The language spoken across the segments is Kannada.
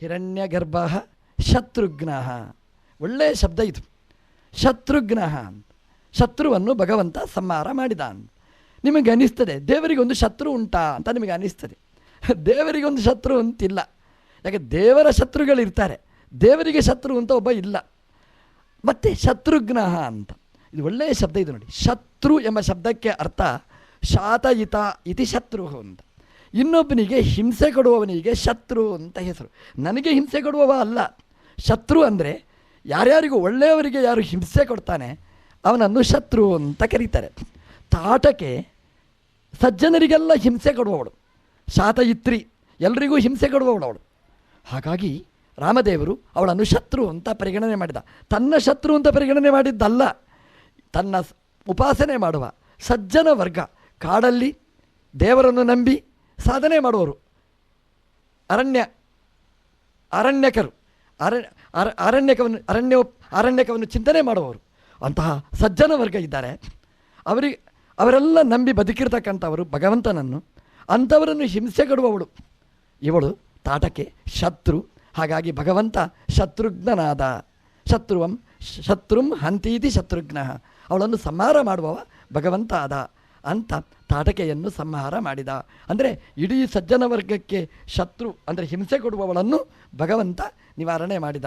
ಹಿರಣ್ಯ ಗರ್ಭ ಶತ್ರುಘ್ನ. ಒಳ್ಳೆಯ ಶಬ್ದ ಇದು. ಶತ್ರುಘ್ನ ಅಂತ. ಶತ್ರುವನ್ನು ಭಗವಂತ ಸಂಹಾರ ಮಾಡಿದ ಅಂತ ನಿಮಗೆ ಅನಿಸ್ತದೆ ದೇವರಿಗೆ ಒಂದು ಶತ್ರು ಉಂಟಾ ಅಂತ ನಿಮಗೆ ಅನಿಸ್ತದೆ. ದೇವರಿಗೆ ಒಂದು ಶತ್ರು ಅಂತಿಲ್ಲ. ಯಾಕೆ, ದೇವರ ಶತ್ರುಗಳಿರ್ತಾರೆ. ದೇವರಿಗೆ ಶತ್ರು ಅಂತ ಒಬ್ಬ ಇಲ್ಲ. ಮತ್ತು ಶತ್ರುಘ್ನ ಅಂತ. ಇದು ಒಳ್ಳೆಯ ಶಬ್ದ ಇದು ನೋಡಿ. ಶತ್ರು ಎಂಬ ಶಬ್ದಕ್ಕೆ ಅರ್ಥ ಶಾತಯಿತ ಇತಿ ಶತ್ರು ಅಂತ. ಇನ್ನೊಬ್ಬನಿಗೆ ಹಿಂಸೆ ಕೊಡುವವನಿಗೆ ಶತ್ರು ಅಂತ ಹೆಸರು. ನನಗೆ ಹಿಂಸೆ ಕೊಡುವವ ಅಲ್ಲ. ಶತ್ರು ಅಂದರೆ ಯಾರ್ಯಾರಿಗೂ ಒಳ್ಳೆಯವರಿಗೆ ಯಾರು ಹಿಂಸೆ ಕೊಡ್ತಾನೆ, ಅವನನ್ನು ಶತ್ರು ಅಂತ ಕರೀತಾರೆ. ತಾಟಕ್ಕೆ ಸಜ್ಜನರಿಗೆಲ್ಲ ಹಿಂಸೆ ಕೊಡುವವಳು. ಶಾತಯಿತ್ರಿ, ಎಲ್ರಿಗೂ ಹಿಂಸೆ ಕೊಡುವವಳು ಅವಳು. ಹಾಗಾಗಿ ರಾಮದೇವರು ಅವಳನ್ನು ಶತ್ರು ಅಂತ ಪರಿಗಣನೆ ಮಾಡಿದ. ತನ್ನ ಶತ್ರು ಅಂತ ಪರಿಗಣನೆ ಮಾಡಿದ್ದಲ್ಲ. ತನ್ನ ಉಪಾಸನೆ ಮಾಡುವ ಸಜ್ಜನ ವರ್ಗ, ಕಾಡಲ್ಲಿ ದೇವರನ್ನು ನಂಬಿ ಸಾಧನೆ ಮಾಡುವವರು. ಅರಣ್ಯ, ಅರಣ್ಯಕರು. ಅರ ಅರ, ಅರಣ್ಯಕವನ್ನು, ಅರಣ್ಯ, ಅರಣ್ಯಕವನ್ನು ಚಿಂತನೆ ಮಾಡುವವರು. ಅಂತಹ ಸಜ್ಜನ ವರ್ಗ ಇದ್ದಾರೆ. ಅವರಿಗೆ ಅವರೆಲ್ಲ ನಂಬಿ ಬದುಕಿರ್ತಕ್ಕಂಥವರು ಭಗವಂತನನ್ನು. ಅಂಥವರನ್ನು ಹಿಂಸೆ ಕೊಡುವವಳು. ಇವಳು ತಾಟಕೆ ಶತ್ರು. ಹಾಗಾಗಿ ಭಗವಂತ ಶತ್ರುಘ್ನನಾದ. ಶತ್ರುವಂ, ಶತ್ರುಂ ಹಂತೀತಿ ಶತ್ರುಘ್ನ. ಅವಳನ್ನು ಸಂಹಾರ ಮಾಡುವವ ಭಗವಂತ ಆದ. ಅಂತ ತಾಟಕೆಯನ್ನು ಸಂಹಾರ ಮಾಡಿದ. ಅಂದರೆ ಇಡೀ ಸಜ್ಜನ ವರ್ಗಕ್ಕೆ ಶತ್ರು ಅಂದರೆ ಹಿಂಸೆ ಕೊಡುವವಳನ್ನು ಭಗವಂತ ನಿವಾರಣೆ ಮಾಡಿದ.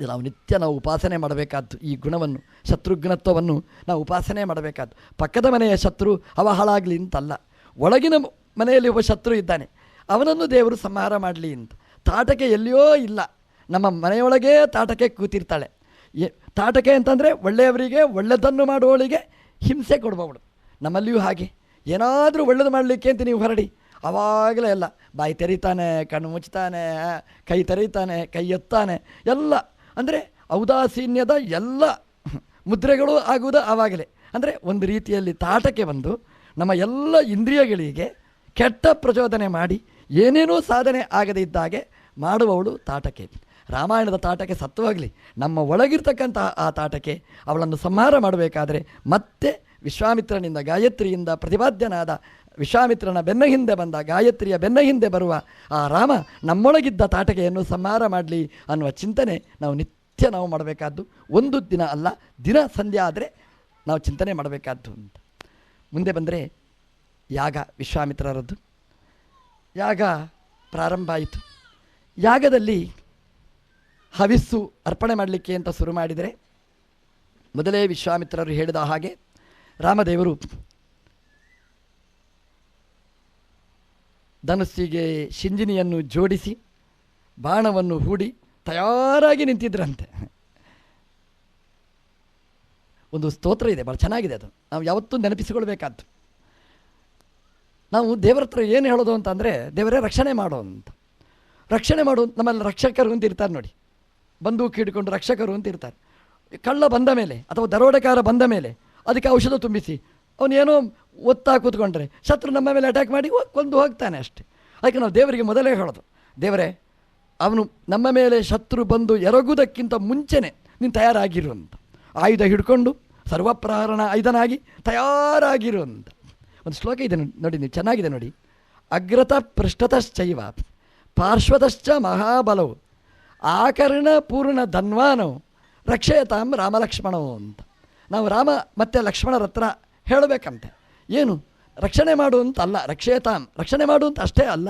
ಇದು ನಾವು ನಿತ್ಯ ನಾವು ಉಪಾಸನೆ ಮಾಡಬೇಕಾದ್ದು ಈ ಗುಣವನ್ನು, ಶತ್ರುಘ್ನತ್ವವನ್ನು ನಾವು ಉಪಾಸನೆ ಮಾಡಬೇಕಾದ್ದು. ಪಕ್ಕದ ಮನೆಯ ಶತ್ರು ಅವ ಹಾಳಾಗಲಿ ಅಂತಲ್ಲ. ಒಳಗಿನ ಮನೆಯಲ್ಲಿ ಒಬ್ಬ ಶತ್ರು ಇದ್ದಾನೆ. ಅವನನ್ನು ದೇವರು ಸಂಹಾರ ಮಾಡಲಿ ಅಂತ. ತಾಟಕೆ ಎಲ್ಲಿಯೋ ಇಲ್ಲ. ನಮ್ಮ ಮನೆಯೊಳಗೇ ತಾಟಕೆ ಕೂತಿರ್ತಾಳೆ. ತಾಟಕೆ ಅಂತಂದರೆ ಒಳ್ಳೆಯವರಿಗೆ ಒಳ್ಳೆಯದನ್ನು ಮಾಡುವವಳಿಗೆ ಹಿಂಸೆ ಕೊಡುವವಳು. ನಮ್ಮಲ್ಲಿಯೂ ಹಾಗೆ. ಏನಾದರೂ ಒಳ್ಳೇದು ಮಾಡಲಿಕ್ಕೆ ಅಂತ ನೀವು ಹೊರಡಿ. ಆವಾಗಲೇ ಎಲ್ಲ, ಬಾಯಿ ತೆರೀತಾನೆ, ಕಣ್ಣು ಮುಚ್ತಾನೆ ಕೈ ತೆರೀತಾನೆ, ಕೈ ಎತ್ತಾನೆ, ಎಲ್ಲ. ಅಂದರೆ ಔದಾಸೀನ್ಯದ ಎಲ್ಲ ಮುದ್ರೆಗಳು ಆಗುವುದು ಆವಾಗಲೇ ಅಂದರೆ ಒಂದು ರೀತಿಯಲ್ಲಿ ತಾಟಕ್ಕೆ ಬಂದು ನಮ್ಮ ಎಲ್ಲ ಇಂದ್ರಿಯಗಳಿಗೆ ಕೆಟ್ಟ ಪ್ರಚೋದನೆ ಮಾಡಿ ಏನೇನೋ ಸಾಧನೆ ಆಗದೇ ಇದ್ದಾಗೆ ಮಾಡುವವಳು ತಾಟಕೆ ರಾಮಾಯಣದ ತಾಟಕ್ಕೆ ಸತ್ವವಾಗಲಿ. ನಮ್ಮ ಒಳಗಿರ್ತಕ್ಕಂತಹ ಆ ತಾಟಕ್ಕೆ ಅವಳನ್ನು ಸಂಹಾರ ಮಾಡಬೇಕಾದರೆ ಮತ್ತೆ ವಿಶ್ವಾಮಿತ್ರನಿಂದ ಗಾಯತ್ರಿಯಿಂದ ಪ್ರತಿಪಾದ್ಯನಾದ ವಿಶ್ವಾಮಿತ್ರನ ಬೆನ್ನ ಹಿಂದೆ ಬಂದ ಗಾಯತ್ರಿಯ ಬೆನ್ನ ಹಿಂದೆ ಬರುವ ಆ ರಾಮ ನಮ್ಮೊಳಗಿದ್ದ ತಾಟಕೆಯನ್ನು ಸಂಹಾರ ಮಾಡಲಿ ಅನ್ನುವ ಚಿಂತನೆ ನಾವು ನಿತ್ಯ ನಾವು ಮಾಡಬೇಕಾದ್ದು. ಒಂದು ದಿನ ಅಲ್ಲ, ದಿನ ಸಂಧ್ಯೆ ಆದರೆ ನಾವು ಚಿಂತನೆ ಮಾಡಬೇಕಾದ್ದು ಅಂತ. ಮುಂದೆ ಬಂದರೆ ಯಾಗ ವಿಶ್ವಾಮಿತ್ರರದ್ದು. ಯಾಗ ಪ್ರಾರಂಭ ಆಯಿತು. ಯಾಗದಲ್ಲಿ ಹವಿಸ್ಸು ಅರ್ಪಣೆ ಮಾಡಲಿಕ್ಕೆ ಅಂತ ಶುರು ಮಾಡಿದರೆ ಮೊದಲೇ ವಿಶ್ವಾಮಿತ್ರರು ಹೇಳಿದ ಹಾಗೆ ರಾಮದೇವರು ಧನುಸ್ಸಿಗೆ ಶಿಂಜಿನಿಯನ್ನು ಜೋಡಿಸಿ ಬಾಣವನ್ನು ಹೂಡಿ ತಯಾರಾಗಿ ನಿಂತಿದ್ರಂತೆ. ಒಂದು ಸ್ತೋತ್ರ ಇದೆ ಭಾಳ ಚೆನ್ನಾಗಿದೆ ಅದು. ನಾವು ಯಾವತ್ತೂ ನೆನಪಿಸಿಕೊಳ್ಬೇಕಾದ್ದು. ನಾವು ದೇವರ ಹತ್ರ ಏನು ಹೇಳೋದು ಅಂತಂದರೆ, ದೇವರೇ ರಕ್ಷಣೆ ಮಾಡೋ ಅಂತ. ರಕ್ಷಣೆ ಮಾಡು, ನಮ್ಮಲ್ಲಿ ರಕ್ಷಕರು ಅಂತ ಇರ್ತಾರೆ ನೋಡಿ. ಬಂದೂಕು ಹಿಡ್ಕೊಂಡು ರಕ್ಷಕರು ಅಂತ ಇರ್ತಾರೆ. ಕಳ್ಳ ಬಂದ ಮೇಲೆ ಅಥವಾ ದರೋಡೆಕಾರ ಬಂದ ಮೇಲೆ ಅದಕ್ಕೆ ಔಷಧ ತುಂಬಿಸಿ ಅವನೇನೋ ಒತ್ತಾ ಕೂತ್ಕೊಂಡ್ರೆ ಶತ್ರು ನಮ್ಮ ಮೇಲೆ ಅಟ್ಯಾಕ್ ಮಾಡಿ ಕೊಂದು ಹೋಗ್ತಾನೆ ಅಷ್ಟೇ. ಅದಕ್ಕೆ ನಾವು ದೇವರಿಗೆ ಮೊದಲೇ ಹೇಳೋದು. ದೇವರೇ, ಅವನು ನಮ್ಮ ಮೇಲೆ ಶತ್ರು ಬಂದು ಎರಗುವುದಕ್ಕಿಂತ ಮುಂಚೆನೆ ನೀನು ತಯಾರಾಗಿರು ಅಂತ. ಆಯುಧ ಹಿಡ್ಕೊಂಡು ಸರ್ವಪ್ರಹರಣ ಆಯುಧನಾಗಿ ತಯಾರಾಗಿರು ಅಂತ. ಒಂದು ಶ್ಲೋಕ ಇದೆ ನೋಡಿ, ನೀವು ಚೆನ್ನಾಗಿದೆ ನೋಡಿ. ಅಗ್ರತ ಪೃಷ್ಠತಶ್ಚೈವ ಪಾರ್ಶ್ವತಶ್ಚ ಮಹಾಬಲವು ಆಕರ್ಣ ಪೂರ್ಣ ಧನ್ವಾನವು ರಕ್ಷಯತಾಂ ರಾಮಲಕ್ಷ್ಮಣವು ಅಂತ. ನಾವು ರಾಮ ಮತ್ತು ಲಕ್ಷ್ಮಣರ ಹತ್ರ ಹೇಳಬೇಕಂತೆ. ಏನು? ರಕ್ಷಣೆ ಮಾಡು ಅಂತ ಅಲ್ಲ, ರಕ್ಷಯತಾಂ. ರಕ್ಷಣೆ ಮಾಡು ಅಂತ ಅಷ್ಟೇ ಅಲ್ಲ.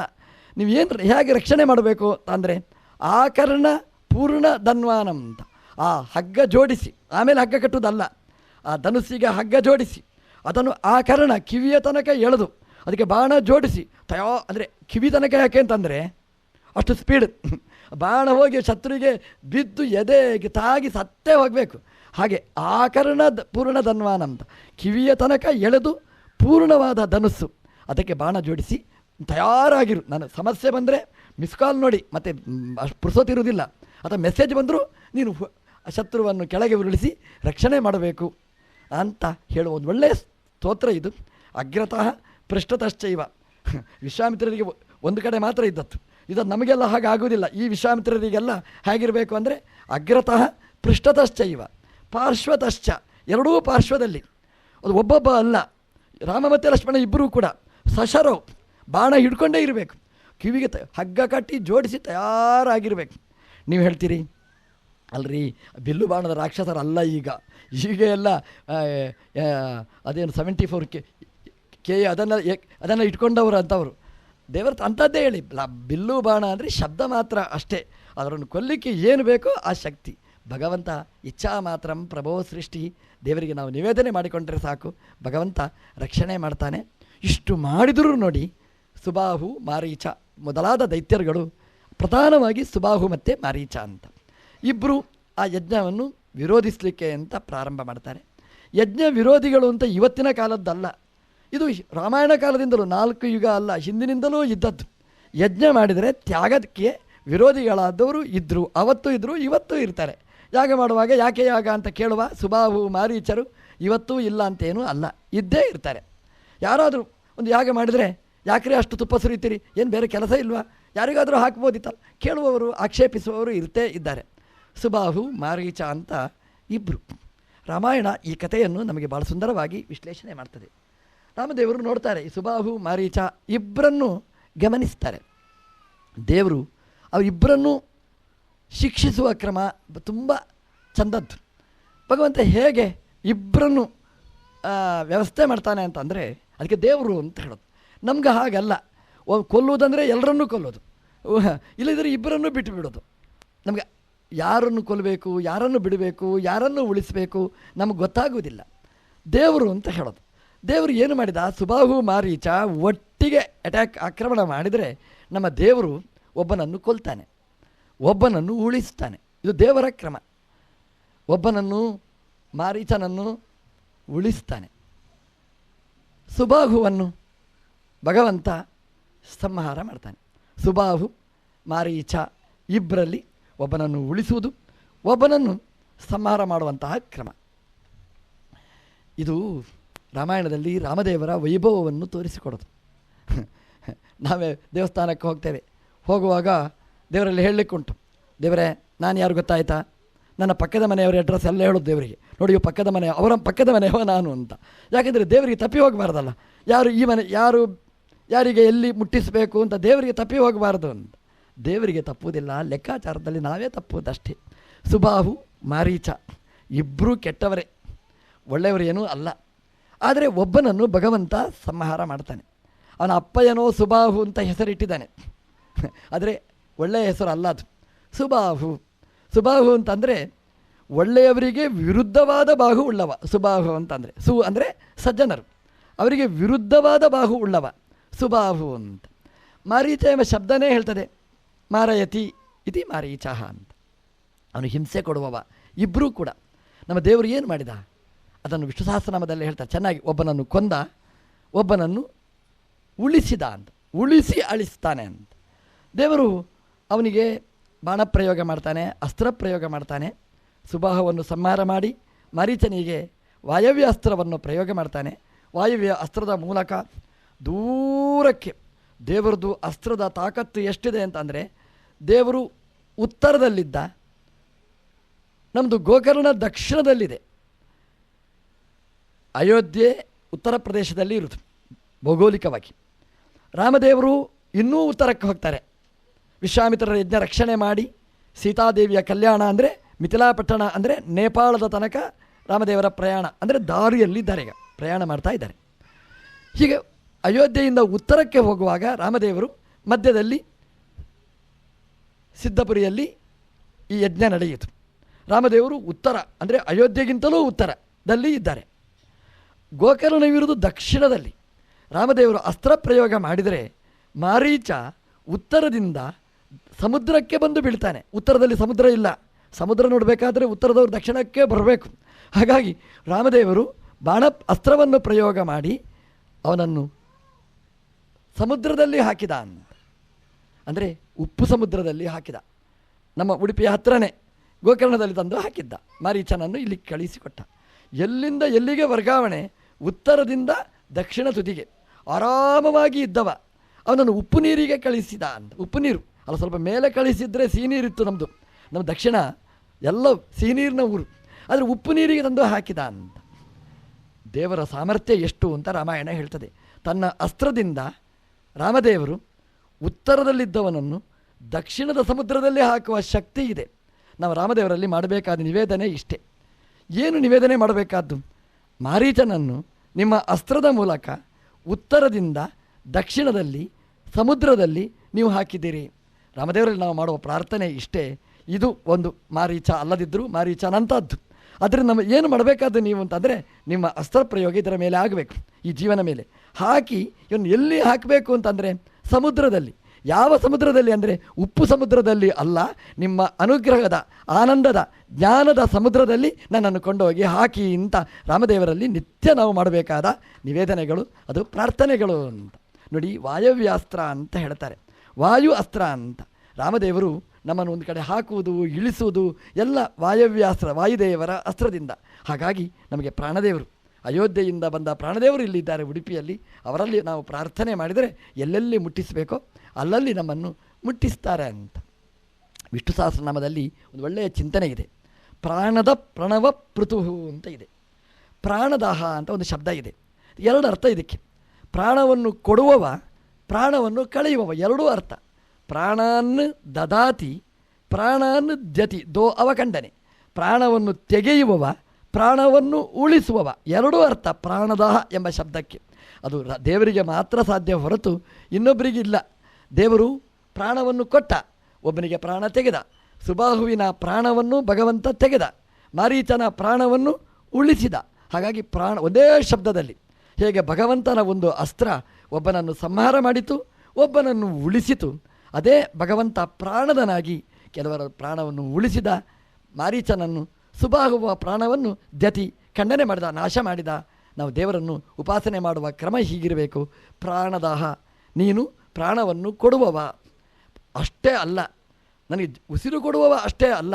ನೀವು ಏನು ಹೇಗೆ ರಕ್ಷಣೆ ಮಾಡಬೇಕು ಅಂದರೆ ಆಕರ್ಣ ಪೂರ್ಣ ಧನ್ವಾನಂ ಅಂತ. ಆ ಹಗ್ಗ ಜೋಡಿಸಿ, ಆಮೇಲೆ ಹಗ್ಗ ಕಟ್ಟುವುದಲ್ಲ ಆ ಧನುಸ್ಸಿಗೆ ಹಗ್ಗ ಜೋಡಿಸಿ, ಅದನ್ನು ಆಕರ್ಣ ಕಿವಿಯ ತನಕ ಎಳೆದು, ಅದಕ್ಕೆ ಬಾಣ ಜೋಡಿಸಿ, ತಯೋ ಅಂದರೆ ಕಿವಿ ತನಕ ಯಾಕೆ ಅಂತಂದರೆ ಅಷ್ಟು ಸ್ಪೀಡ್ ಬಾಣ ಹೋಗಿ ಶತ್ರುವಿಗೆ ಬಿದ್ದು ಎದೆಗೆ ತಾಗಿ ಸತ್ತೇ ಹೋಗಬೇಕು. ಹಾಗೆ ಆಕರ್ಣ ಪೂರ್ಣ ಧನ್ವಾನ ಅಂತ. ಕಿವಿಯ ತನಕ ಎಳೆದು ಪೂರ್ಣವಾದ ಧನುಸ್ಸು. ಅದಕ್ಕೆ ಬಾಣ ಜೋಡಿಸಿ, ತಯಾರಾಗಿರು. ನಾನು ಸಮಸ್ಯೆ ಬಂದರೆ ಮಿಸ್ ಕಾಲ್ ನೋಡಿ, ಮತ್ತು ಪುರ್ಸೋತಿರುವುದಿಲ್ಲ ಅಥವಾ ಮೆಸೇಜ್ ಬಂದರೂ ನೀನು ಶತ್ರುವನ್ನು ಕೆಳಗೆ ಉರುಳಿಸಿ ರಕ್ಷಣೆ ಮಾಡಬೇಕು ಅಂತ ಹೇಳುವ ಒಂದು ಒಳ್ಳೆಯ ಸ್ತೋತ್ರ ಇದು. ಅಗ್ರತಃ ಪೃಷ್ಠತಶ್ಚೈವ. ವಿಶ್ವಾಮಿತ್ರರಿಗೆ ಒಂದು ಕಡೆ ಮಾತ್ರ ಇದ್ದದ್ದು. ಇದು ನಮಗೆಲ್ಲ ಹಾಗೆ ಆಗೋದಿಲ್ಲ ಈ ವಿಶ್ವಾಮಿತ್ರರಿಗೆಲ್ಲ ಹೇಗಿರಬೇಕು ಅಂದರೆ ಅಗ್ರತಃ ಪೃಷ್ಠತಶ್ಚೈವ, ಪಾರ್ಶ್ವತಶ್ಚ, ಎರಡೂ ಪಾರ್ಶ್ವದಲ್ಲಿ. ಅದು ಒಬ್ಬೊಬ್ಬ ಅಲ್ಲ. ರಾಮ ಮತ್ತು ಲಕ್ಷ್ಮಣ ಇಬ್ಬರೂ ಕೂಡ ಸಶರವ್ ಬಾಣ ಹಿಡ್ಕೊಂಡೇ ಇರಬೇಕು. ಕಿವಿಗೆ ತ, ಹಗ್ಗ ಕಟ್ಟಿ ಜೋಡಿಸಿ ತಯಾರಾಗಿರ್ಬೇಕು. ನೀವು ಹೇಳ್ತೀರಿ? ಅಲ್ರಿ, ಬಿಲ್ಲು ಬಾಣದ ರಾಕ್ಷಸರಲ್ಲ ಈಗ. ಈಗ ಎಲ್ಲ ಅದೇನು ಸೆವೆಂಟಿ ಫೋರ್ ಕೆ ಕೆ, ಅದನ್ನು ಅದನ್ನು ಇಟ್ಕೊಂಡವರು ಅಂತವರು. ದೇವರ ಅಂಥದ್ದೇ ಹೇಳಿ. ಬಿಲ್ಲು ಬಾಣ ಅಂದರೆ ಶಬ್ದ ಮಾತ್ರ ಅಷ್ಟೇ. ಅದರನ್ನು ಕೊಲ್ಲಿಕ್ಕೆ ಏನು ಬೇಕೋ ಆ ಶಕ್ತಿ. ಭಗವಂತ ಇಚ್ಛಾ ಮಾತ್ರಂ ಪ್ರಭೋ ಸೃಷ್ಟಿ. ದೇವರಿಗೆ ನಾವು ನಿವೇದನೆ ಮಾಡಿಕೊಂಡ್ರೆ ಸಾಕು. ಭಗವಂತ ರಕ್ಷಣೆ ಮಾಡ್ತಾನೆ. ಇಷ್ಟು ಮಾಡಿದರೂ ನೋಡಿ ಸುಬಾಹು ಮಾರೀಚ ಮೊದಲಾದ ದೈತ್ಯರುಗಳು ಪ್ರಧಾನವಾಗಿ ಸುಬಾಹು ಮತ್ತು ಮಾರೀಚ ಅಂತ. ಇಬ್ಬರು ಆ ಯಜ್ಞವನ್ನು ವಿರೋಧಿಸಲಿಕ್ಕೆ ಅಂತ ಪ್ರಾರಂಭ ಮಾಡ್ತಾರೆ. ಯಜ್ಞ ವಿರೋಧಿಗಳು ಅಂತ ಇವತ್ತಿನ ಕಾಲದ್ದಲ್ಲ. ಇದು ರಾಮಾಯಣ ಕಾಲದಿಂದಲೂ ನಾಲ್ಕು ಯುಗ ಅಲ್ಲ, ಹಿಂದಿನಿಂದಲೂ ಇದ್ದದ್ದು. ಯಜ್ಞ ಮಾಡಿದರೆ ತ್ಯಾಗಕ್ಕೆ ವಿರೋಧಿಗಳಾದವರು ಇದ್ದರು ಅವತ್ತು ಇದ್ದರು ಇವತ್ತು ಇರ್ತಾರೆ. ಯಾಗ ಮಾಡುವಾಗ ಯಾಕೆ ಯಾಗ ಅಂತ ಕೇಳುವ ಸುಬಾಹು, ಮಾರೀಚರು ಇವತ್ತೂ ಇಲ್ಲ ಅಂತೇನೂ ಅಲ್ಲ, ಇದ್ದೇ ಇರ್ತಾರೆ. ಯಾರಾದರೂ ಒಂದು ಯಾಗ ಮಾಡಿದರೆ, ಯಾಕ್ರೆ ಅಷ್ಟು ತುಪ್ಪ ಸುರಿತೀರಿ, ಏನು ಬೇರೆ ಕೆಲಸ ಇಲ್ವಾ? ಯಾರಿಗಾದರೂ ಹಾಕ್ಬೋದಿತ್ತಲ್ಲ ಕೇಳುವವರು, ಆಕ್ಷೇಪಿಸುವವರು ಇರ್ತೇ ಇದ್ದಾರೆ. ಸುಬಾಹು, ಮಾರೀಚ ಅಂತ ಇಬ್ಬರು ರಾಮಾಯಣ ಈ ಕಥೆಯನ್ನು ನಮಗೆ ಭಾಳ ಸುಂದರವಾಗಿ ವಿಶ್ಲೇಷಣೆ ಮಾಡ್ತದೆ. ರಾಮದೇವರು ನೋಡ್ತಾರೆ ಸುಬಾಹು, ಮಾರೀಚ ಇಬ್ಬರನ್ನು ಗಮನಿಸ್ತಾರೆ. ದೇವರು ಅವರಿಬ್ಬರನ್ನು ಶಿಕ್ಷಿಸುವ ಕ್ರಮ ತುಂಬ ಚಂದದ್ದು. ಭಗವಂತ ಹೇಗೆ ಇಬ್ಬರನ್ನು ವ್ಯವಸ್ಥೆ ಮಾಡ್ತಾನೆ ಅಂತಂದರೆ, ಅದಕ್ಕೆ ದೇವರು ಅಂತ ಹೇಳೋದು. ನಮ್ಗೆ ಹಾಗಲ್ಲ. ಕೊಲ್ಲುವುದಂದರೆ ಎಲ್ಲರನ್ನೂ ಕೊಲ್ಲೋದು. ಇಲ್ಲದಿದ್ದರೆ ಇಬ್ಬರನ್ನು ಬಿಟ್ಟು ಬಿಡೋದು ನಮಗೆ ಯಾರನ್ನು ಕೊಲ್ಲಬೇಕು ಯಾರನ್ನು ಬಿಡಬೇಕು, ಯಾರನ್ನು ಉಳಿಸಬೇಕು ನಮಗೆ ಗೊತ್ತಾಗುವುದಿಲ್ಲ. ದೇವರು ಅಂತ ಹೇಳೋದು. ದೇವರು ಏನು ಮಾಡಿದ? ಸುಬಾಹು ಮಾರೀಚ ಒಟ್ಟಿಗೆ ಅಟ್ಯಾಕ್ ಆಕ್ರಮಣ ಮಾಡಿದರೆ ನಮ್ಮ ದೇವರು ಒಬ್ಬನನ್ನು ಕೊಲ್ತಾನೆ. ಒಬ್ಬನನ್ನು ಉಳಿಸ್ತಾನೆ. ಇದು ದೇವರ ಕ್ರಮ. ಒಬ್ಬನನ್ನು, ಮಾರೀಚನನ್ನು ಉಳಿಸ್ತಾನೆ. ಸುಬಾಹುವನ್ನು ಭಗವಂತ ಸಂಹಾರ ಮಾಡ್ತಾನೆ. ಸುಬಾಹು, ಮಾರೀಚ ಇಬ್ಬರಲ್ಲಿ ಒಬ್ಬನನ್ನು ಉಳಿಸುವುದು, ಒಬ್ಬನನ್ನು ಸಂಹಾರ ಮಾಡುವಂತಹ ಕ್ರಮ. ಇದು ರಾಮಾಯಣದಲ್ಲಿ ರಾಮದೇವರ ವೈಭವವನ್ನು ತೋರಿಸಿಕೊಡೋದು. ನಾವೇ ದೇವಸ್ಥಾನಕ್ಕೆ ಹೋಗ್ತೇವೆ. ಹೋಗುವಾಗ ದೇವರಲ್ಲಿ ಹೇಳಲಿಕ್ಕುಂಟು ದೇವರೇ, ನಾನು ಯಾರು ಗೊತ್ತಾಯ್ತಾ? ನನ್ನ ಪಕ್ಕದ ಮನೆಯವರ ಅಡ್ರೆಸ್ ಎಲ್ಲ ಹೇಳೋದು ದೇವರಿಗೆ. ನೋಡಿ ಪಕ್ಕದ ಮನೆ ಅವರ ಪಕ್ಕದ ಮನೆಯವ ನಾನು ಅಂತ. ಯಾಕೆಂದರೆ ದೇವರಿಗೆ ತಪ್ಪಿ ಹೋಗಬಾರ್ದಲ್ಲ. ಯಾರು ಈ ಮನೆ, ಯಾರು, ಯಾರಿಗೆ ಎಲ್ಲಿ ಮುಟ್ಟಿಸಬೇಕು ಅಂತ ದೇವರಿಗೆ ತಪ್ಪಿ ಹೋಗಬಾರ್ದು ಅಂತ. ದೇವರಿಗೆ ತಪ್ಪುವುದಿಲ್ಲ, ಲೆಕ್ಕಾಚಾರದಲ್ಲಿ ನಾವೇ ತಪ್ಪುವುದಷ್ಟೇ. ಸುಬಾಹು, ಮಾರೀಚ ಇಬ್ಬರೂ ಕೆಟ್ಟವರೇ. ಒಳ್ಳೆಯವರೇನೂ ಅಲ್ಲ. ಆದರೆ ಒಬ್ಬನನ್ನು ಭಗವಂತ ಸಂಹಾರ ಮಾಡ್ತಾನೆ. ಅವನ ಅಪ್ಪಯ್ಯನೋ ಸುಬಾಹು ಅಂತ ಹೆಸರಿಟ್ಟಿದ್ದಾನೆ. ಆದರೆ ಒಳ್ಳೆಯ ಹೆಸರು ಅಲ್ಲ ಅದು. ಸುಬಾಹು. ಸುಬಾಹು ಅಂತಂದರೆ ಒಳ್ಳೆಯವರಿಗೆ ವಿರುದ್ಧವಾದ ಬಾಹು ಉಳ್ಳವ. ಸುಬಾಹು ಅಂತಂದರೆ ಸು ಅಂದರೆ ಸಜ್ಜನರು. ಅವರಿಗೆ ವಿರುದ್ಧವಾದ ಬಾಹು ಉಳ್ಳವ. ಸುಬಾಹು ಅಂತ. ಮಾರೀಚ ಎಂಬ ಶಬ್ದನೇ ಹೇಳ್ತದೆ. ಮಾರಯತಿ ಇತಿ ಮಾರೀಚಾಹ ಅಂತ. ಅವನು ಹಿಂಸೆ ಕೊಡುವವ. ಇಬ್ಬರೂ ಕೂಡ. ನಮ್ಮ ದೇವರು ಏನು ಮಾಡಿದ? ಅದನ್ನು ವಿಷ್ಣು ಸಹಸ್ರನಾಮದಲ್ಲಿ ಹೇಳ್ತಾರೆ. ಚೆನ್ನಾಗಿ ಒಬ್ಬನನ್ನು ಕೊಂದ, ಒಬ್ಬನನ್ನು ಉಳಿಸಿದ ಅಂತ. ಉಳಿಸಿ ಅಳಿಸ್ತಾನೆ ಅಂತ. ದೇವರು ಅವನಿಗೆ ಬಾಣಪ್ರಯೋಗ ಮಾಡ್ತಾನೆ, ಅಸ್ತ್ರ ಪ್ರಯೋಗ ಮಾಡ್ತಾನೆ, ಸುಬಾಹವನ್ನು ಸಂಹಾರ ಮಾಡಿ, ಮರೀಚನಿಗೆ ವಾಯವ್ಯ ಅಸ್ತ್ರವನ್ನು ಪ್ರಯೋಗ ಮಾಡ್ತಾನೆ. ವಾಯವ್ಯ ಅಸ್ತ್ರದ ಮೂಲಕ ದೂರಕ್ಕೆ ದೇವರದು ಅಸ್ತ್ರದ ತಾಕತ್ತು ಎಷ್ಟಿದೆ ಅಂತಂದರೆ, ದೇವರು ಉತ್ತರದಲ್ಲಿದ್ದ ನಮ್ಮದು ಗೋಕರ್ಣ ದಕ್ಷಿಣದಲ್ಲಿದೆ. ಅಯೋಧ್ಯೆ ಉತ್ತರ ಪ್ರದೇಶದಲ್ಲಿ ಇರುವುದು ಭೌಗೋಳಿಕವಾಗಿ. ರಾಮದೇವರು ಇನ್ನೂ ಉತ್ತರಕ್ಕೆ ಹೋಗ್ತಾರೆ. ವಿಶ್ವಾಮಿತ್ರರ ಯಜ್ಞ ರಕ್ಷಣೆ ಮಾಡಿ, ಸೀತಾದೇವಿಯ ಕಲ್ಯಾಣ ಅಂದರೆ, ಮಿಥಿಲಾಪಟ್ಟಣ ಅಂದರೆ, ನೇಪಾಳದ ತನಕ ರಾಮದೇವರ ಪ್ರಯಾಣ, ಅಂದರೆ ದಾರಿಯಲ್ಲಿದ್ದಾರೆ ಈಗ, ಪ್ರಯಾಣ ಮಾಡ್ತಾ ಇದ್ದಾರೆ. ಹೀಗೆ ಅಯೋಧ್ಯೆಯಿಂದ ಉತ್ತರಕ್ಕೆ ಹೋಗುವಾಗ ರಾಮದೇವರು ಮಧ್ಯದಲ್ಲಿ ಸಿದ್ಧಪುರಿಯಲ್ಲಿ ಈ ಯಜ್ಞ ನಡೆಯಿತು. ರಾಮದೇವರು ಉತ್ತರ, ಅಂದರೆ ಅಯೋಧ್ಯೆಗಿಂತಲೂ ಉತ್ತರದಲ್ಲಿ ಇದ್ದಾರೆ. ಗೋಕರ್ಣವಿರುವುದು ದಕ್ಷಿಣದಲ್ಲಿ. ರಾಮದೇವರು ಅಸ್ತ್ರ ಪ್ರಯೋಗ ಮಾಡಿದರೆ ಮಾರೀಚ ಉತ್ತರದಿಂದ ಸಮುದ್ರಕ್ಕೆ ಬಂದು ಬೀಳ್ತಾನೆ. ಉತ್ತರದಲ್ಲಿ ಸಮುದ್ರ ಇಲ್ಲ. ಸಮುದ್ರ ನೋಡಬೇಕಾದ್ರೆ ಉತ್ತರದವರು ದಕ್ಷಿಣಕ್ಕೆ ಬರಬೇಕು. ಹಾಗಾಗಿ ರಾಮದೇವರು ಬಾಣ ಅಸ್ತ್ರವನ್ನು ಪ್ರಯೋಗ ಮಾಡಿ ಅವನನ್ನು ಸಮುದ್ರದಲ್ಲಿ ಹಾಕಿದ ಅಂದರೆ ಉಪ್ಪು ಸಮುದ್ರದಲ್ಲಿ ಹಾಕಿದ. ನಮ್ಮ ಉಡುಪಿಯ ಹತ್ರನೇ ಗೋಕರ್ಣದಲ್ಲಿ ತಂದು ಹಾಕಿದ್ದ. ಮಾರೀಚನನ್ನು ಇಲ್ಲಿ ಕಳಿಸಿಕೊಟ್ಟ. ಎಲ್ಲಿಂದ ಎಲ್ಲಿಗೆ ವರ್ಗಾವಣೆ ಉತ್ತರದಿಂದ ದಕ್ಷಿಣ ತುದಿಗೆ. ಆರಾಮವಾಗಿ ಇದ್ದವ. ಅವನನ್ನು ಉಪ್ಪು ನೀರಿಗೆ ಕಳಿಸಿದ ಅಂತ. ಉಪ್ಪು ನೀರು. ಅಲ್ಲ, ಸ್ವಲ್ಪ ಮೇಲೆ ಕಳಿಸಿದರೆ ಸಿಹಿ ನೀರಿತ್ತು ನಮ್ಮದು ನಮ್ಮ ದಕ್ಷಿಣ, ಎಲ್ಲ ಸಿಹಿ ನೀರಿನ ಊರು. ಆದರೆ ಉಪ್ಪು ನೀರಿಗೆ ತಂದು ಹಾಕಿದ ಅಂತ. ದೇವರ ಸಾಮರ್ಥ್ಯ ಎಷ್ಟು ಅಂತ ರಾಮಾಯಣ ಹೇಳ್ತದೆ. ತನ್ನ ಅಸ್ತ್ರದಿಂದ ರಾಮದೇವರು ಉತ್ತರದಲ್ಲಿದ್ದವನನ್ನು ದಕ್ಷಿಣದ ಸಮುದ್ರದಲ್ಲಿ ಹಾಕುವ ಶಕ್ತಿ ಇದೆ. ನಾವು ರಾಮದೇವರಲ್ಲಿ ಮಾಡಬೇಕಾದ ನಿವೇದನೆ ಇಷ್ಟೇ. ಏನು ನಿವೇದನೆ ಮಾಡಬೇಕಾದ್ದು? ಮಾರೀಚನನ್ನು ನಿಮ್ಮ ಅಸ್ತ್ರದ ಮೂಲಕ ಉತ್ತರದಿಂದ ದಕ್ಷಿಣದಲ್ಲಿ, ಸಮುದ್ರದಲ್ಲಿ ನೀವು ಹಾಕಿದ್ದೀರಿ. ರಾಮದೇವರಲ್ಲಿ ನಾವು ಮಾಡುವ ಪ್ರಾರ್ಥನೆ ಇಷ್ಟೇ. ಇದು ಒಂದು ಮಾರೀಚ ಅಲ್ಲದಿದ್ದರೂ ಮಾರೀಚನಂಥದ್ದು ಆದರೆ ನಮ್ಮ ಏನು ಮಾಡಬೇಕಾದ್ದು ನೀವು ಅಂತಂದರೆ ನಿಮ್ಮ ಅಸ್ತ್ರ ಪ್ರಯೋಗ ಇದರ ಮೇಲೆ ಆಗಬೇಕು. ಈ ಜೀವನ ಮೇಲೆ. ಹಾಕಿ ಇವನು ಎಲ್ಲಿ ಹಾಕಬೇಕು ಅಂತಂದರೆ ಸಮುದ್ರದಲ್ಲಿ. ಯಾವ ಸಮುದ್ರದಲ್ಲಿ ಅಂದರೆ ಉಪ್ಪು ಸಮುದ್ರದಲ್ಲಿ ಅಲ್ಲ, ನಿಮ್ಮ ಅನುಗ್ರಹದ, ಆನಂದದ, ಜ್ಞಾನದ ಸಮುದ್ರದಲ್ಲಿ ನನ್ನನ್ನು ಕೊಂಡೋಗಿ ಹಾಕಿ ಇಂಥ ರಾಮದೇವರಲ್ಲಿ ನಿತ್ಯ ನಾವು ಮಾಡಬೇಕಾದ ನಿವೇದನೆಗಳು, ಅದು ಪ್ರಾರ್ಥನೆಗಳು ಅಂತ. ನೋಡಿ ವಾಯವ್ಯಾಸ್ತ್ರ ಅಂತ ಹೇಳ್ತಾರೆ. ವಾಯು ಅಸ್ತ್ರ ಅಂತ. ರಾಮದೇವರು ನಮ್ಮನ್ನು ಒಂದು ಕಡೆ ಹಾಕುವುದು, ಇಳಿಸುವುದು ಎಲ್ಲ ವಾಯವ್ಯಾಸ್ತ್ರ ವಾಯುದೇವರ ಅಸ್ತ್ರದಿಂದ. ಹಾಗಾಗಿ ನಮಗೆ ಪ್ರಾಣದೇವರು ಅಯೋಧ್ಯೆಯಿಂದ ಬಂದ ಪ್ರಾಣದೇವರು ಇಲ್ಲಿದ್ದಾರೆ ಉಡುಪಿಯಲ್ಲಿ, ಅವರಲ್ಲಿ ನಾವು ಪ್ರಾರ್ಥನೆ ಮಾಡಿದರೆ ಎಲ್ಲೆಲ್ಲಿ ಮುಟ್ಟಿಸಬೇಕೋ ಅಲ್ಲಲ್ಲಿ ನಮ್ಮನ್ನು ಮುಟ್ಟಿಸ್ತಾರೆ ಅಂತ. ವಿಷ್ಣು ಸಹಸ್ರನಾಮದಲ್ಲಿ ಒಂದು ಒಳ್ಳೆಯ ಚಿಂತನೆ ಇದೆ. ಪ್ರಾಣದ ಪ್ರಣವ ಪೃಥುಹು ಅಂತ ಇದೆ. ಪ್ರಾಣದಾಹ ಅಂತ ಒಂದು ಶಬ್ದ ಇದೆ. ಎರಡು ಅರ್ಥ ಇದಕ್ಕೆ. ಪ್ರಾಣವನ್ನು ಕೊಡುವವ, ಪ್ರಾಣವನ್ನು ಕಳೆಯುವವ, ಎರಡೂ ಅರ್ಥ. ಪ್ರಾಣಾನ್ ದದಾತಿ, ಪ್ರಾಣಾನ್ ದ್ಯತಿ, ದೋ ಅವಖಂಡನೆ. ಪ್ರಾಣವನ್ನು ತೆಗೆಯುವವ ಪ್ರಾಣವನ್ನು ಉಳಿಸುವವ. ಎರಡೂ ಅರ್ಥ ಪ್ರಾಣದ ಎಂಬ ಶಬ್ದಕ್ಕೆ. ಅದು ದೇವರಿಗೆ ಮಾತ್ರ ಸಾಧ್ಯ ಹೊರತು ಇನ್ನೊಬ್ಬರಿಗಿಲ್ಲ ದೇವರು ಪ್ರಾಣವನ್ನು ಕೊಟ್ಟ, ಒಬ್ಬನಿಗೆ ಪ್ರಾಣ ತೆಗೆದ. ಸುಬಾಹುವಿನ ಪ್ರಾಣವನ್ನು ಭಗವಂತ ತೆಗೆದ. ಮಾರೀಚನ ಪ್ರಾಣವನ್ನು ಉಳಿಸಿದ. ಹಾಗಾಗಿ ಪ್ರಾಣ, ಒಂದೇ ಶಬ್ದದಲ್ಲಿ. ಹೇಗೆ ಭಗವಂತನ ಒಂದು ಅಸ್ತ್ರ ಒಬ್ಬನನ್ನು ಸಂಹಾರ ಮಾಡಿತು, ಒಬ್ಬನನ್ನು ಉಳಿಸಿತು. ಅದೇ ಭಗವಂತ ಪ್ರಾಣದನಾಗಿ ಕೆಲವರ ಪ್ರಾಣವನ್ನು ಉಳಿಸಿದ ಮಾರೀಚನನ್ನು ಸುಬಾಹುವ ಪ್ರಾಣವನ್ನು ದ್ಯತಿ, ಖಂಡನೆ ಮಾಡಿದ, ನಾಶ ಮಾಡಿದ. ನಾವು ದೇವರನ್ನು ಉಪಾಸನೆ ಮಾಡುವ ಕ್ರಮ ಹೀಗಿರಬೇಕು. ಪ್ರಾಣದಾಹ, ನೀನು ಪ್ರಾಣವನ್ನು ಕೊಡುವವ. ಅಷ್ಟೇ ಅಲ್ಲ, ನನಗೆ ಉಸಿರು ಕೊಡುವವ ಅಷ್ಟೇ ಅಲ್ಲ.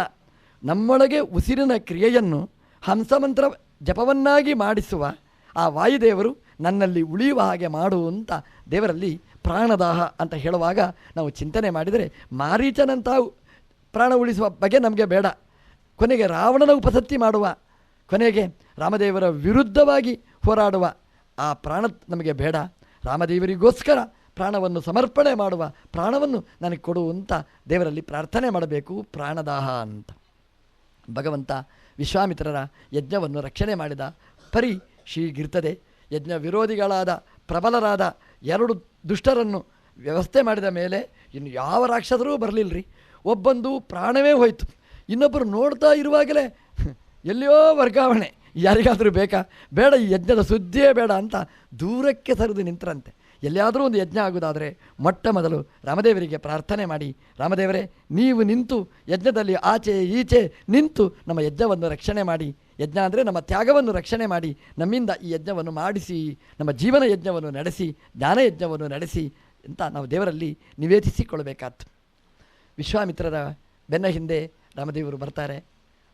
ನಮ್ಮೊಳಗೆ ಉಸಿರಿನ ಕ್ರಿಯೆಯನ್ನು ಹಂಸಮಂತ್ರ ಜಪವನ್ನಾಗಿ ಮಾಡಿಸುವ ಆ ವಾಯುದೇವರು ನನ್ನಲ್ಲಿ ಉಳಿಯುವ ಹಾಗೆ ಮಾಡುವಂಥ ದೇವರಲ್ಲಿ ಪ್ರಾಣದಾಹ ಅಂತ ಹೇಳುವಾಗ ನಾವು ಚಿಂತನೆ ಮಾಡಿದರೆ ಮಾರೀಚನಂಥ ಪ್ರಾಣ ಉಳಿಸುವ ಬಗ್ಗೆ ನಮಗೆ ಬೇಡ. ಕೊನೆಗೆ ರಾವಣನ ಉಪಸತ್ತಿ ಮಾಡುವ, ಕೊನೆಗೆ ರಾಮದೇವರ ವಿರುದ್ಧವಾಗಿ ಹೋರಾಡುವ ಆ ಪ್ರಾಣ ನಮಗೆ ಬೇಡ. ರಾಮದೇವರಿಗೋಸ್ಕರ ಪ್ರಾಣವನ್ನು ಸಮರ್ಪಣೆ ಮಾಡುವ ಪ್ರಾಣವನ್ನು ನನಗೆ ಕೊಡು ದೇವರಲ್ಲಿ ಪ್ರಾರ್ಥನೆ ಮಾಡಬೇಕು. ಪ್ರಾಣದಾಹ ಅಂತ. ಭಗವಂತ ವಿಶ್ವಾಮಿತ್ರರ ಯಜ್ಞವನ್ನು ರಕ್ಷಣೆ ಮಾಡಿದ ಪರಿ ಶ್ರೀಗಿರ್ತದೆ ಯಜ್ಞ ವಿರೋಧಿಗಳಾದ, ಪ್ರಬಲರಾದ ಎರಡು ದುಷ್ಟರನ್ನು ವ್ಯವಸ್ಥೆ ಮಾಡಿದ ಮೇಲೆ ಇನ್ನು ಯಾವ ರಾಕ್ಷಸರೂ ಬರಲಿಲ್ಲರಿ ಒಬ್ಬಂದು ಪ್ರಾಣವೇ ಹೋಯಿತು. ಇನ್ನೊಬ್ಬರು ನೋಡ್ತಾ ಇರುವಾಗಲೇ ಎಲ್ಲಿಯೋ ವರ್ಗಾವಣೆ, ಯಾರಿಗಾದರೂ ಬೇಕಾ? ಬೇಡ, ಈ ಯಜ್ಞದ ಸುದ್ದಿಯೇ ಬೇಡ ಅಂತ ದೂರಕ್ಕೆ ಸರಿದು ನಿಂತರಂತೆ. ಎಲ್ಲಿಯಾದರೂ ಒಂದು ಯಜ್ಞ ಆಗುವುದಾದರೆ ಮೊಟ್ಟ ಮೊದಲು ರಾಮದೇವರಿಗೆ ಪ್ರಾರ್ಥನೆ ಮಾಡಿ, ರಾಮದೇವರೇ, ನೀವು ನಿಂತು ಯಜ್ಞದಲ್ಲಿ ಆಚೆ ಈಚೆ ನಿಂತು ನಮ್ಮ ಯಜ್ಞವನ್ನು ರಕ್ಷಣೆ ಮಾಡಿ, ಯಜ್ಞ ಅಂದರೆ ನಮ್ಮ ತ್ಯಾಗವನ್ನು ರಕ್ಷಣೆ ಮಾಡಿ, ನಮ್ಮಿಂದ ಈ ಯಜ್ಞವನ್ನು ಮಾಡಿಸಿ, ನಮ್ಮ ಜೀವನ ಯಜ್ಞವನ್ನು ನಡೆಸಿ, ಜ್ಞಾನ ಯಜ್ಞವನ್ನು ನಡೆಸಿ ಅಂತ ನಾವು ದೇವರಲ್ಲಿ ನಿವೇದಿಸಿಕೊಳ್ಬೇಕಾತು ವಿಶ್ವಾಮಿತ್ರರ ಬೆನ್ನ ಹಿಂದೆ ರಾಮದೇವರು ಬರ್ತಾರೆ.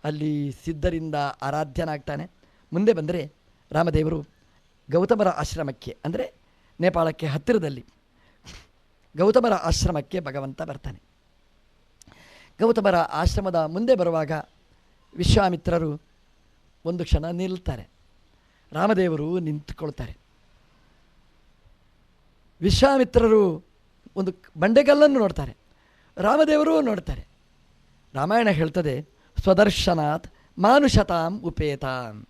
ಅಲ್ಲಿ ಸಿದ್ಧರಿಂದ ಆರಾಧ್ಯನಾಗ್ತಾನೆ. ಮುಂದೆ ಬಂದರೆ ರಾಮದೇವರು ಗೌತಮರ ಆಶ್ರಮಕ್ಕೆ, ಅಂದರೆ ನೇಪಾಳಕ್ಕೆ ಹತ್ತಿರದಲ್ಲಿ ಗೌತಮರ ಆಶ್ರಮಕ್ಕೆ ಭಗವಂತ ಬರ್ತಾನೆ. ಗೌತಮರ ಆಶ್ರಮದ ಮುಂದೆ ಬರುವಾಗ ವಿಶ್ವಾಮಿತ್ರರು ಒಂದು ಕ್ಷಣ ನಿಲ್ತಾರೆ. ರಾಮದೇವರು ನಿಂತುಕೊಳ್ತಾರೆ. ವಿಶ್ವಾಮಿತ್ರರು ಒಂದು ಬಂಡೆಗಲ್ಲನ್ನು ನೋಡ್ತಾರೆ. ರಾಮದೇವರು ನೋಡ್ತಾರೆ. ರಾಮಾಯಣ ಹೇಳ್ತದೆ, ಸ್ವದರ್ಶನಾತ್ ಮಾನುಷತಾಂ ಉಪೇತಾಂ.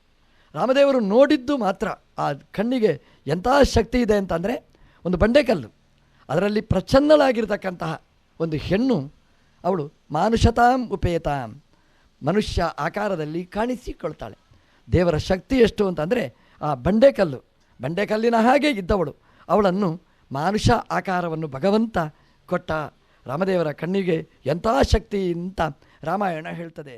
ರಾಮದೇವರು ನೋಡಿದ್ದು ಮಾತ್ರ, ಆ ಕಣ್ಣಿಗೆ ಎಂಥ ಶಕ್ತಿ ಇದೆ ಅಂತಂದರೆ ಒಂದು ಬಂಡೆಕಲ್ಲು. ಅದರಲ್ಲಿ ಪ್ರಚನ್ನಳಾಗಿರ್ತಕ್ಕಂತಹ ಒಂದು ಹೆಣ್ಣು, ಅವಳು ಮಾನುಷತಾಂ ಉಪೇತಾಂ. ಮನುಷ್ಯ ಆಕಾರದಲ್ಲಿ ಕಾಣಿಸಿಕೊಳ್ತಾಳೆ. ದೇವರ ಶಕ್ತಿ ಎಷ್ಟು ಅಂತಂದರೆ, ಆ ಬಂಡೆಕಲ್ಲು. ಬಂಡೆಕಲ್ಲಿನ ಹಾಗೆ ಇದ್ದವಳು. ಅವಳನ್ನು ಮಾನುಷ ಆಕಾರವನ್ನು ಭಗವಂತ ಕೊಟ್ಟ ರಾಮದೇವರ ಕಣ್ಣಿಗೆ ಎಂಥ ಶಕ್ತಿ ಅಂತ ರಾಮಾಯಣ ಹೇಳ್ತದೆ